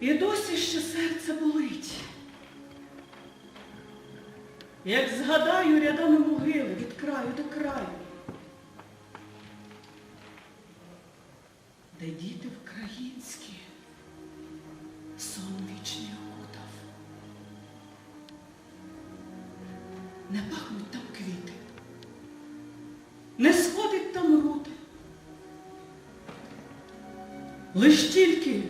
І досі ще серце болить. Як згадаю рядами могили від краю до краю, де діти українські сон вічний окутав. Не пахнуть там квіти, не сходить там рута. Лиш тільки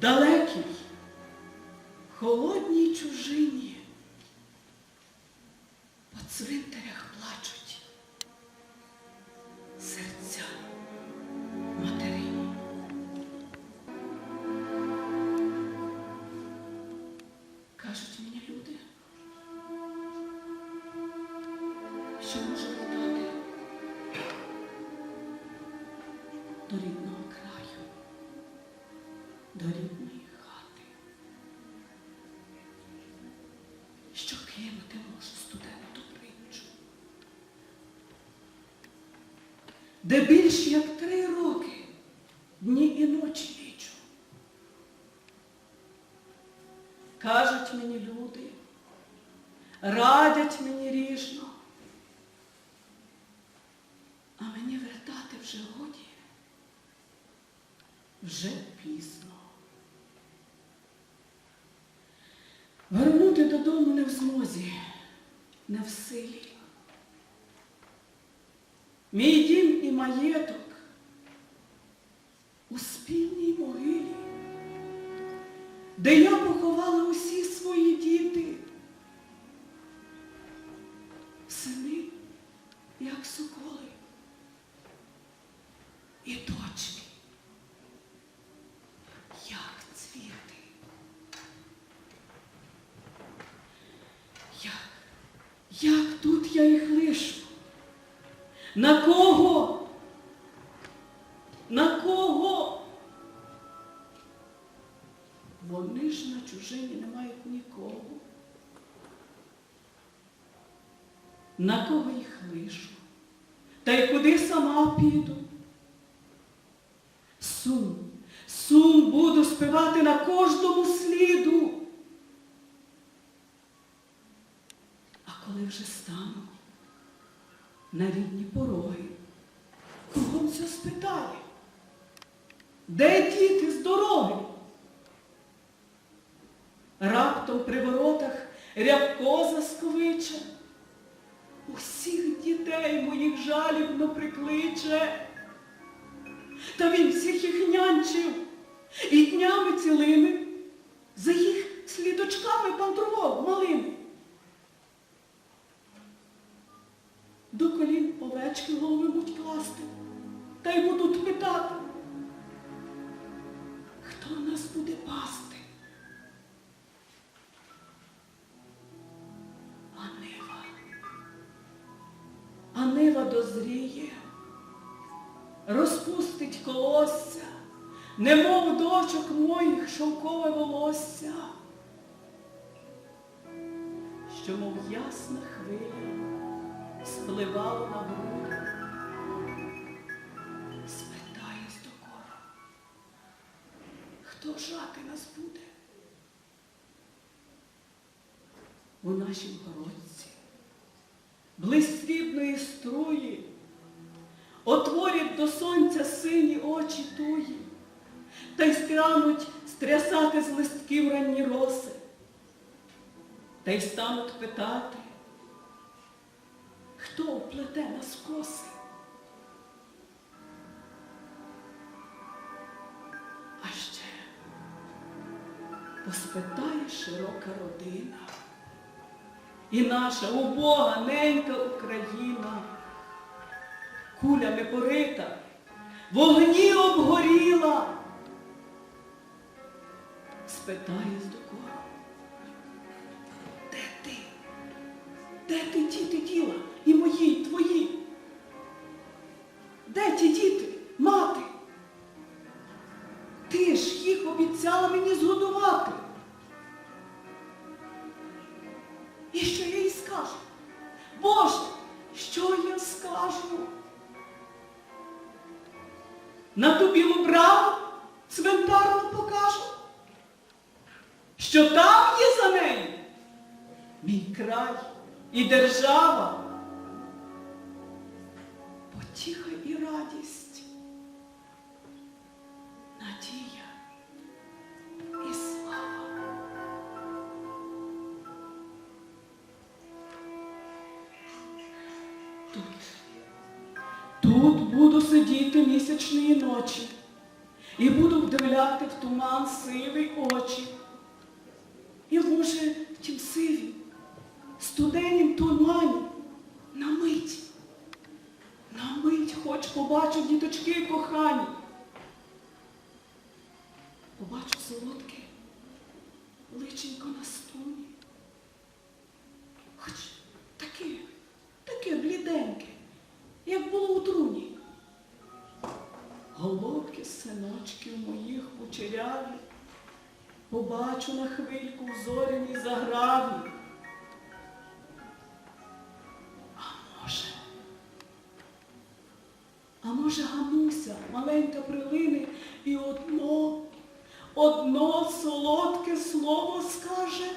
далекій, холодній чужині по цвинтарях плачуть серця материні. Кажуть мені люди, що може летати до рідного до рідної хати, що кинути можу студенту притчу, де більш як три роки дні і ночі лічу. Кажуть мені люди, радять мені ріжно, а мені вертати вже годі, вже пізно. Вернути додому не в змозі, не в силі. Мій дім і маєток у спільній могилі, де я поховала усі свої діти. Сини, як соколи, і дочки, як цвіти. Як, як тут я їх лишу? На кого? На кого? Вони ж на чужині не мають нікого. На кого їх лишу? Та й куди сама піду? Сум, сум буду співати на кожному сліду. А коли вже стану на рідні пороги, кого все спитає? Де діти з дороги? Раптом при воротах рябко засковиче, усіх дітей моїх жалібно прикличе. Та він всіх їх нянчив і днями цілими за їх слідочками пантрував малими. До колін овечки голови будуть класти, та й будуть питати, хто нас буде пасти? А нива, а нива дозріє, розпустить колосся, немов дочок моїх шовкове волосся, що, мов ясна хвиля, спливало на спитає з докором, хто жати нас буде? У нашім городці, близь струї, отворять до сонця сині очі туї, та й стануть стрясати з листків ранні роси, та й стануть питати, хто вплете нас коси. А ще поспитає широка родина. І наша убога ненька Україна, кулями порита, вогні обгоріла. Спитає з докором, де ти? Де ти діти діла? І мої, і твої? Де ті діти, мати? ти ж їх обіцяла мені згодувати. І що я їй скажу? Боже, що я скажу? На ту білу браму цвинтарну покажу, що там є за нею мій край і держава, сидіти місячної ночі і буду вдивляти в туман сивий очі. І може в тім сиві, студенім тумані, на мить, на мить хоч побачу діточки кохані. Побачу солодке личенько на стуні. Хоч таке, таке бліденьке, як було у труні. Синочки моїх кучеряві, побачу на хвильку в зоряній заграві. А може, а може Гануся, маленька прилине, і одно, одно солодке слово скаже.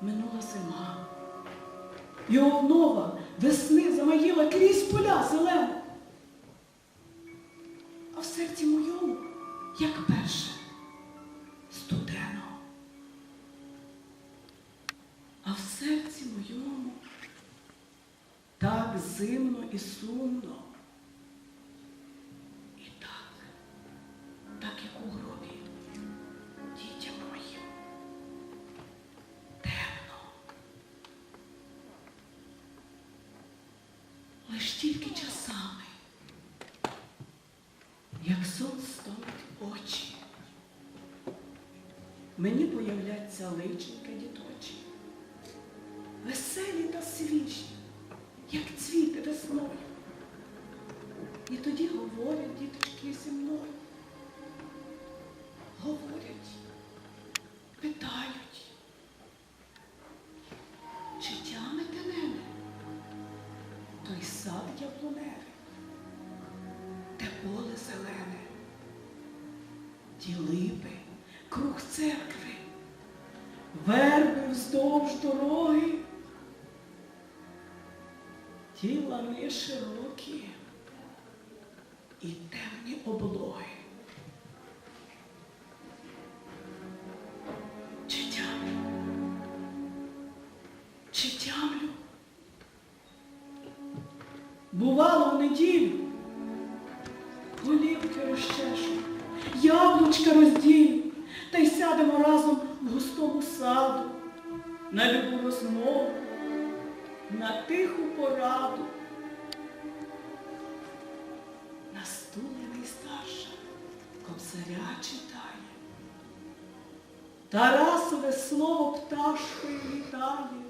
Минула зима. І обнова весни замаїла крізь поля зелена. А в серці моєму, як перше, студено. А в серці моєму так зимно і сумно. Стомить очі, мені появляться личенька діточі веселі та свіжі, як цвіти весною. І тоді говорять діточки зі мною. Ті липи круг церкви, верби вздовж дороги, ті лани широкі і темні облоги. Чи тямлю? Чи тямлю? Бувало в неділю, голівки розчешу, яблучка розділю, та й сядемо разом в густому саду, на любу розмову, на тиху пораду. Настулений старша кобзаря читає. Тарасове слово пташкою літає,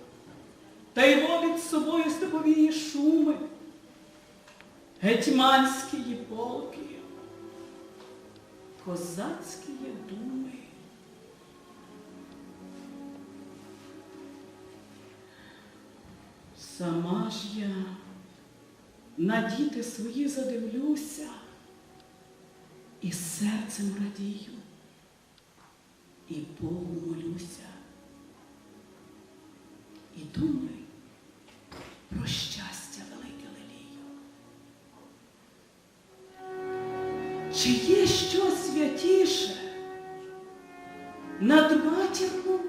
та й водить з собою степовії шуми, гетьманські полки, козацькі думи. Сама ж я на діти свої задивлюся і серцем радію, і Богу молюся. І думаю про щастя Чи є щось святіше над матірну?